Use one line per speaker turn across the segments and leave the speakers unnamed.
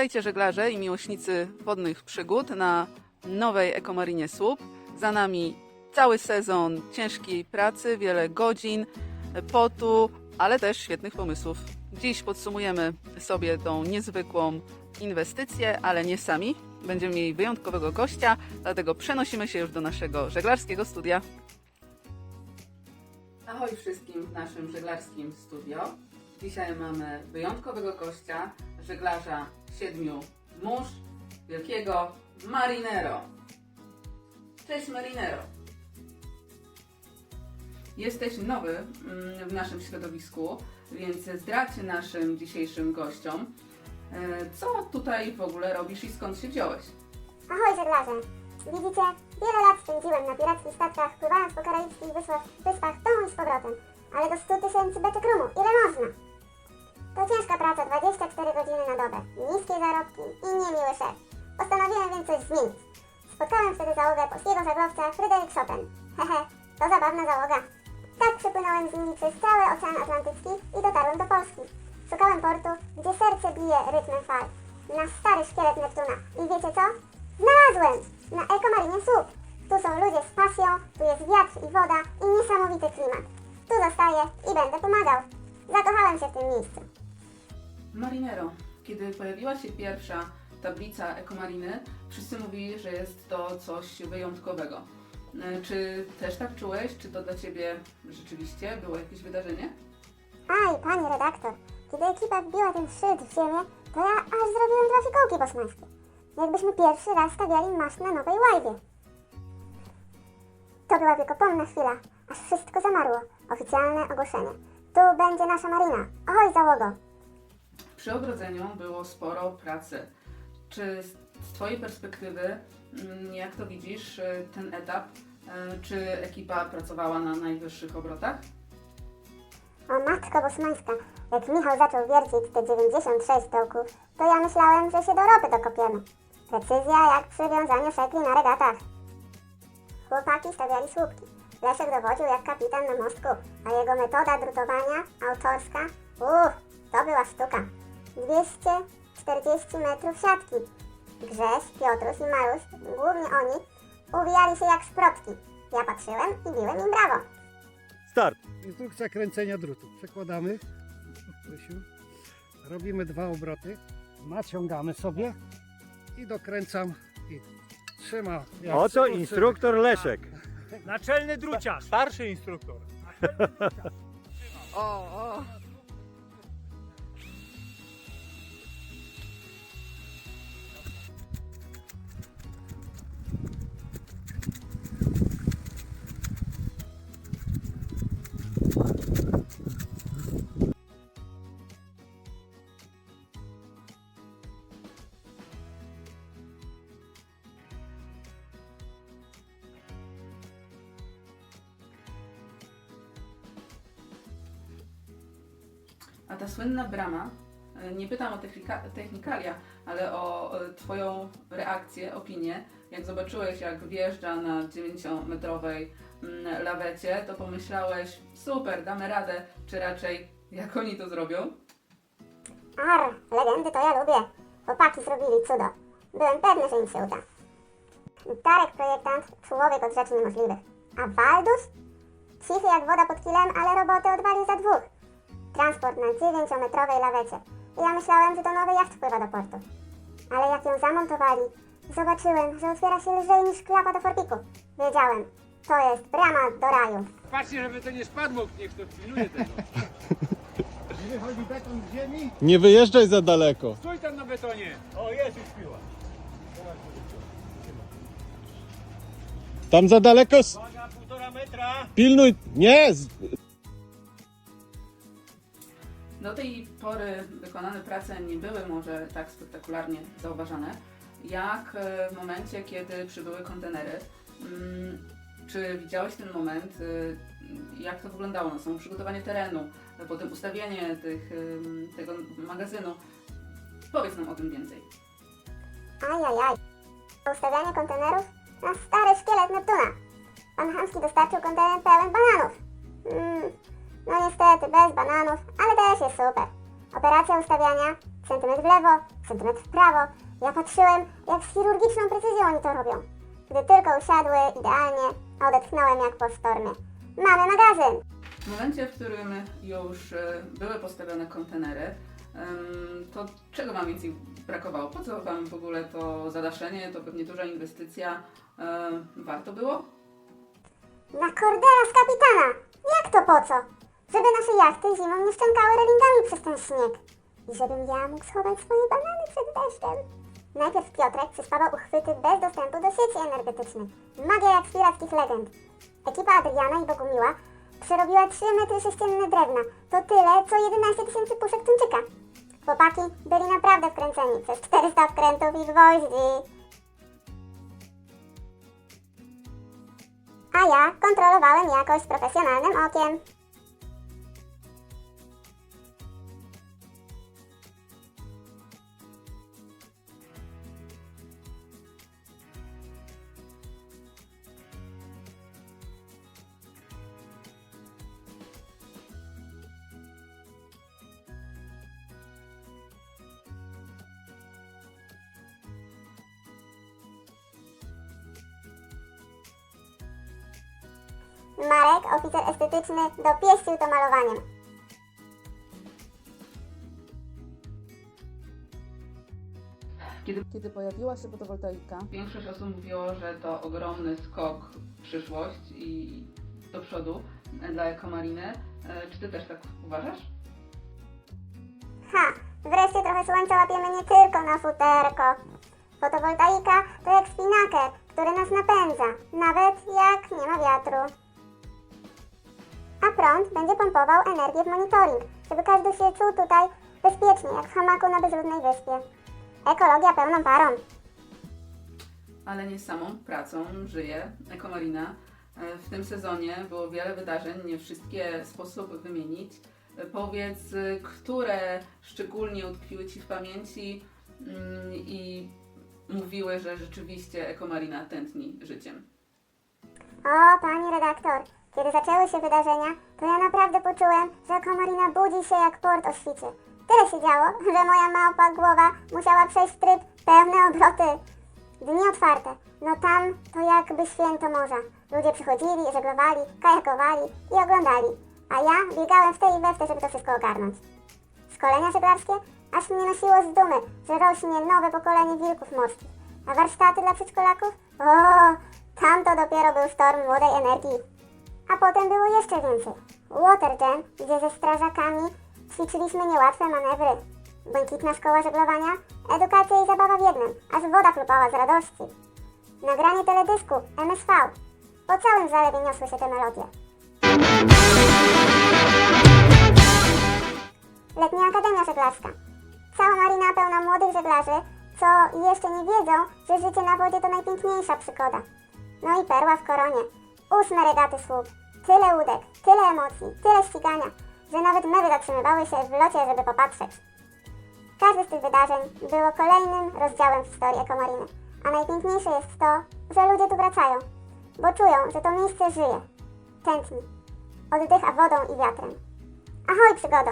Witajcie żeglarze i miłośnicy wodnych przygód na nowej Ekomarinie Słup. Za nami cały sezon ciężkiej pracy, wiele godzin, potu, ale też świetnych pomysłów. Dziś podsumujemy sobie tą niezwykłą inwestycję, ale nie sami. Będziemy mieli wyjątkowego gościa, dlatego przenosimy się już do naszego żeglarskiego studia. Ahoj wszystkim w naszym żeglarskim studio. Dzisiaj mamy wyjątkowego gościa, żeglarza siedmiu mórz, wielkiego Marinero. Cześć Marinero. Jesteś nowy mm, w naszym środowisku, więc zdradź naszym dzisiejszym gościom, e, co tutaj w ogóle robisz i skąd się wziąłeś.
Ahoj żeglarze! Widzicie, wiele lat spędziłem na pirackich statkach, pływając po karaibskich wyspach, wyspach tą i z powrotem. Ale do 100 tysięcy beczek rumu, ile można? To ciężka praca, 24 godziny na dobę, niskie zarobki i niemiły szef. Postanowiłem więc coś zmienić. Spotkałem wtedy załogę polskiego żaglowca Fryderyk Chopin. Hehe, to zabawna załoga. Tak przepłynąłem z nimi przez cały Ocean Atlantycki i dotarłem do Polski. Szukałem portu, gdzie serce bije rytmem fal. Na stary szkielet Neptuna. I wiecie co? Znalazłem! Na Ekomarinie Słup. Tu są ludzie z pasją, tu jest wiatr i woda i niesamowity klimat. Tu zostaję i będę pomagał. Zakochałem się w tym miejscu.
Marinero, kiedy pojawiła się pierwsza tablica Ekomariny, wszyscy mówili, że jest to coś wyjątkowego. E, Czy też tak czułeś? Czy to dla Ciebie rzeczywiście było jakieś wydarzenie?
Aj, panie redaktor, kiedy ekipa wbiła ten szyld w ziemię, to ja aż zrobiłem dwa fikołki bosmańskie. Jakbyśmy pierwszy raz stawiali masz na nowej łajbie. To była wiekopomna chwila, aż wszystko zamarło. Oficjalne ogłoszenie. Tu będzie nasza marina. Ahoj, załogo!
Przy ogrodzeniu było sporo pracy. Czy z Twojej perspektywy, mm, jak to widzisz, e, ten etap, e, czy ekipa pracowała na najwyższych obrotach?
O matko bosmańska, jak Michał zaczął wiercić te 96 stołków, to ja myślałem, że się do ropy dokopiemy. Precyzja jak przy wiązaniu szekli na regatach. Chłopaki stawiali słupki. Leszek dowodził jak kapitan na mostku, a jego metoda drutowania, autorska, uff, to była sztuka. 240 metrów siatki. Grześ, Piotruś i Maruś, głównie oni, uwijali się jak szprotki. Ja patrzyłem i biłem im brawo.
Start.
Instrukcja kręcenia drutu. Przekładamy. Krysiu. Robimy dwa obroty. Naciągamy sobie i dokręcam i trzyma. jak
Oto
przykucy.
instruktor Leszek.
Naczelny druciarz. Starszy instruktor.
O, o! Słynna brama, e, nie pytam o technika, technikalia, ale o e, Twoją reakcję, opinię. Jak zobaczyłeś, jak wjeżdża na 9-metrowej mm, lawecie, to pomyślałeś, super, damy radę, czy raczej jak oni to zrobią?
Ar, legendy to ja lubię. Chłopaki zrobili cudo. Byłem pewny, że im się uda. Darek projektant, człowiek od rzeczy niemożliwych. A Waldus? Cichy jak woda pod kilem, ale roboty odwalił za dwóch. Transport na dziewięciometrowej lawecie. I ja myślałem, że to nowy jacht wpływa do portu. Ale jak ją zamontowali, zobaczyłem, że otwiera się lżej niż klapa do forpiku. Wiedziałem, to jest brama do raju.
Patrzcie, żeby to nie spadło, niech to pilnuje tego.
Nie wychodzi beton z ziemi.
Nie wyjeżdżaj za daleko.
Stój tam na betonie. O, jest już piła.
Tam za daleko. s-
Uwaga, półtora metra.
Pilnuj. Nie! z-
Do tej pory wykonane prace nie były może tak spektakularnie zauważane, jak e, w momencie, kiedy przybyły kontenery. Mm, Czy widziałeś ten moment, y, jak to wyglądało na samo przygotowanie terenu, potem ustawienie tych, ym, tego magazynu? Powiedz nam o tym więcej.
Ajajaj. Ustawianie kontenerów na stary szkielet Neptuna. Pan Hamski dostarczył kontener pełen bananów. Mm, no niestety, bez bananów, ale też jest super. Operacja ustawiania Centymetr w lewo, centymetr w prawo. Ja patrzyłem, jak z chirurgiczną precyzją oni to robią. Gdy tylko usiadły, idealnie, odetchnąłem jak po sztormie. Mamy magazyn!
W momencie, w którym już e, były postawione kontenery, to czego Wam więcej brakowało? Po co Wam w ogóle to zadaszenie? To pewnie duża inwestycja. Warto było?
Na kordela z kapitana! Jak to po co? Żeby nasze jachty zimą nie szczękały relingami przez ten śnieg. I żebym ja mógł schować swoje banany przed deszczem. Najpierw Piotrek przyspawał uchwyty bez dostępu do sieci energetycznej. Magia jak z pirackich legend. Ekipa Adriana i Bogumiła przerobiła 3 metry sześcienne drewna. To tyle, co 11 tysięcy puszek tuńczyka. Chłopaki byli naprawdę wkręceni przez 400 wkrętów i gwoździ. a ja kontrolowałem jakość profesjonalnym okiem. Marek, oficer estetyczny, dopieścił to malowaniem.
Kiedy, kiedy pojawiła się fotowoltaika, większość osób mówiło, że to ogromny skok w przyszłość i do przodu dla ekomariny. E, Czy Ty też tak uważasz?
Ha! Wreszcie trochę słońca łapiemy nie tylko na futerko. Fotowoltaika to jak spinaker, który nas napędza, nawet jak nie ma wiatru. A prąd będzie pompował energię w monitoring, żeby każdy się czuł tutaj bezpiecznie, jak w hamaku na bezludnej wyspie. Ekologia pełną parą.
ale nie samą pracą żyje Ekomarina. E, W tym sezonie było wiele wydarzeń, nie wszystkie sposób wymienić. E, Powiedz, e, które szczególnie utkwiły Ci w pamięci mm, i mówiły, że rzeczywiście Ekomarina tętni życiem.
O, pani redaktor, kiedy zaczęły się wydarzenia, to ja naprawdę poczułem, że Komarina budzi się jak port o świcie. Tyle się działo, że moja małpa głowa musiała przejść tryb pełne obroty. Dni otwarte, no tam to jakby święto morza. Ludzie przychodzili, żeglowali, kajakowali i oglądali, a ja biegałem w tej i we w żeby to wszystko ogarnąć. Szkolenia żeglarskie aż mnie nosiło z dumy, że rośnie nowe pokolenie wilków morskich. A warsztaty dla przedszkolaków? O, tam to dopiero był sztorm młodej energii. A potem było jeszcze więcej. Water Jam, gdzie ze strażakami ćwiczyliśmy niełatwe manewry. Błękitna szkoła żeglowania, edukacja i zabawa w jednym, aż woda chlupała z radości. Nagranie teledysku MSV. Po całym zalewie niosły się te melodie. Letnia Akademia Żeglarska. Cała marina pełna młodych żeglarzy, co jeszcze nie wiedzą, że życie na wodzie to najpiękniejsza przygoda. No i perła w koronie. Ósme regaty słup. Tyle łódek, tyle emocji, tyle ścigania, że nawet mewy zatrzymywały się w locie, żeby popatrzeć. Każde z tych wydarzeń było kolejnym rozdziałem w historii Ekomariny. A najpiękniejsze jest to, że ludzie tu wracają, bo czują, że to miejsce żyje. Tętni. Oddycha wodą i wiatrem. Ahoj przygodo!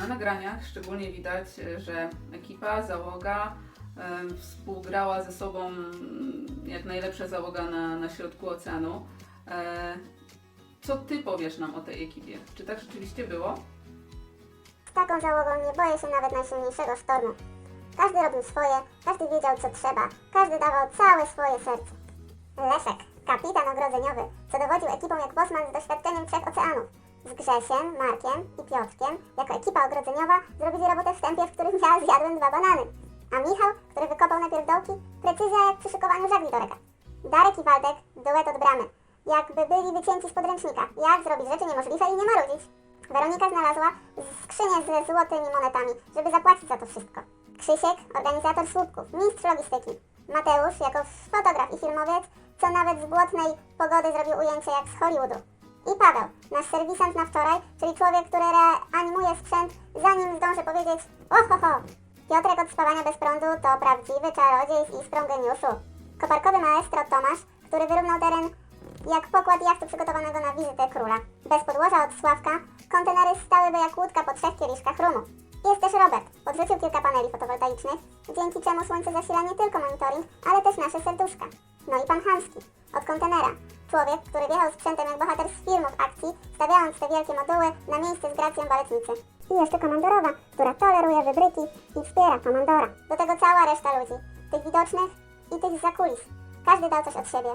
Na nagraniach szczególnie widać, że ekipa, załoga współgrała ze sobą jak najlepsza załoga na, na środku oceanu. E, Co Ty powiesz nam o tej ekipie? Czy tak rzeczywiście było?
Z taką załogą nie boję się nawet najsilniejszego sztormu. Każdy robił swoje, każdy wiedział co trzeba, każdy dawał całe swoje serce. Leszek, kapitan ogrodzeniowy, co dowodził ekipą jak bosman z doświadczeniem trzech oceanów. Z Grzesiem, Markiem i Piotrkiem, jako ekipa ogrodzeniowa, zrobili robotę w tempie, w którym ja zjadłem dwa banany. A Michał, który wykopał najpierw dołki, precyzja jak przy szykowaniu żagli do regat. Darek i Waldek, duet od bramy. Jakby byli wycięci z podręcznika. Jak zrobić rzeczy niemożliwe i nie marudzić. Weronika znalazła skrzynię ze złotymi monetami, żeby zapłacić za to wszystko. Krzysiek, organizator słupków, mistrz logistyki. Mateusz, jako fotograf i filmowiec, co nawet z błotnej pogody zrobił ujęcie jak z Hollywoodu. I Paweł, nasz serwisant na wczoraj, czyli człowiek, który reanimuje sprzęt, zanim zdąży powiedzieć ohoho. Piotrek od spawania bez prądu to prawdziwy czarodziej z iskrą geniuszu. Koparkowy maestro Tomasz, który wyrównał teren jak pokład jachtu przygotowanego na wizytę króla. Bez podłoża od Sławka kontenery stałyby jak łódka po trzech kieliszkach rumu. Jest też Robert. Podrzucił kilka paneli fotowoltaicznych, dzięki czemu słońce zasila nie tylko monitoring, ale też nasze serduszka. No i pan Hanski, od kontenera. Człowiek, który wjechał sprzętem jak bohater z filmów akcji, stawiając te wielkie moduły na miejsce z gracją baletnicy. I jeszcze komandorowa, która toleruje wybryki i wspiera komandora. Do tego cała reszta ludzi, tych widocznych i tych za kulis. Każdy dał coś od siebie.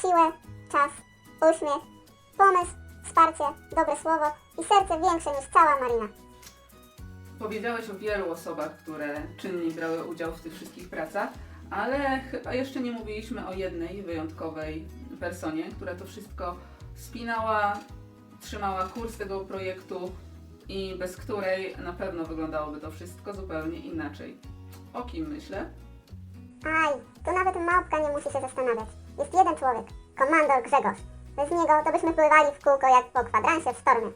Siłę, czas, uśmiech, pomysł, wsparcie, dobre słowo i serce większe niż cała marina.
Powiedziałeś o wielu osobach, które czynnie brały udział w tych wszystkich pracach, ale chyba jeszcze nie mówiliśmy o jednej wyjątkowej personie, która to wszystko spinała, trzymała kurs tego projektu i bez której na pewno wyglądałoby to wszystko zupełnie inaczej. O kim myślę?
Aj, tu nawet małpka nie musi się zastanawiać. Jest jeden człowiek, komandor Grzegorz. Bez niego to byśmy pływali w kółko jak po kwadransie w sztormie.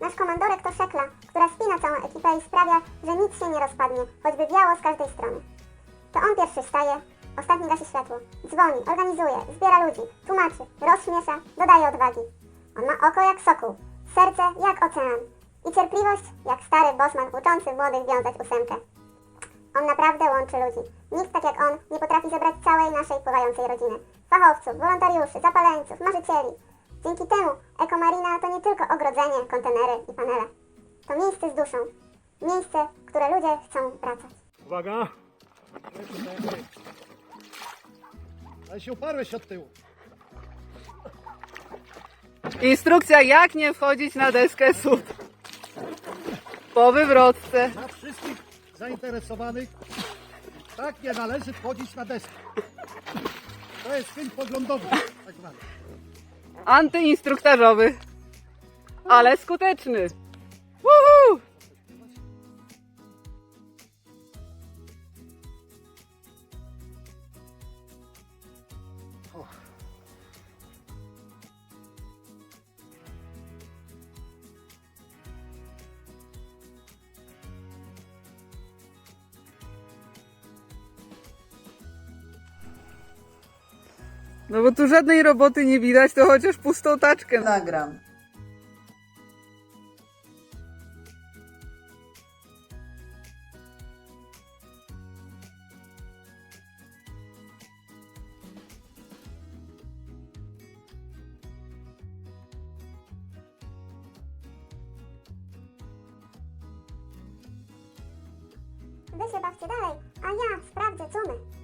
Nasz komandorek to szekla, która spina całą ekipę i sprawia, że nic się nie rozpadnie, choćby wiało z każdej strony. To on pierwszy wstaje, ostatni gasi światło, dzwoni, organizuje, zbiera ludzi, tłumaczy, rozśmiesza, dodaje odwagi. On ma oko jak sokół, serce jak ocean i cierpliwość jak stary bosman uczący młodych wiązać ósemkę. On naprawdę łączy ludzi. Nikt tak jak on nie potrafi zebrać całej naszej pływającej rodziny. Fachowców, wolontariuszy, zapaleńców, marzycieli. Dzięki temu Ekomarina to nie tylko ogrodzenie, kontenery i panele. To miejsce z duszą. Miejsce, w które ludzie chcą wracać.
Uwaga.
Ale się uparłeś od tyłu.
Instrukcja jak nie wchodzić na deskę SUP. Po wywrotce.
Dla wszystkich zainteresowanych tak nie należy wchodzić na deskę. To jest film poglądowy, tak zwany.
Antyinstruktażowy. Ale skuteczny. No bo tu żadnej roboty nie widać, to chociaż pustą taczkę nagram.
Wy się bawcie dalej, a ja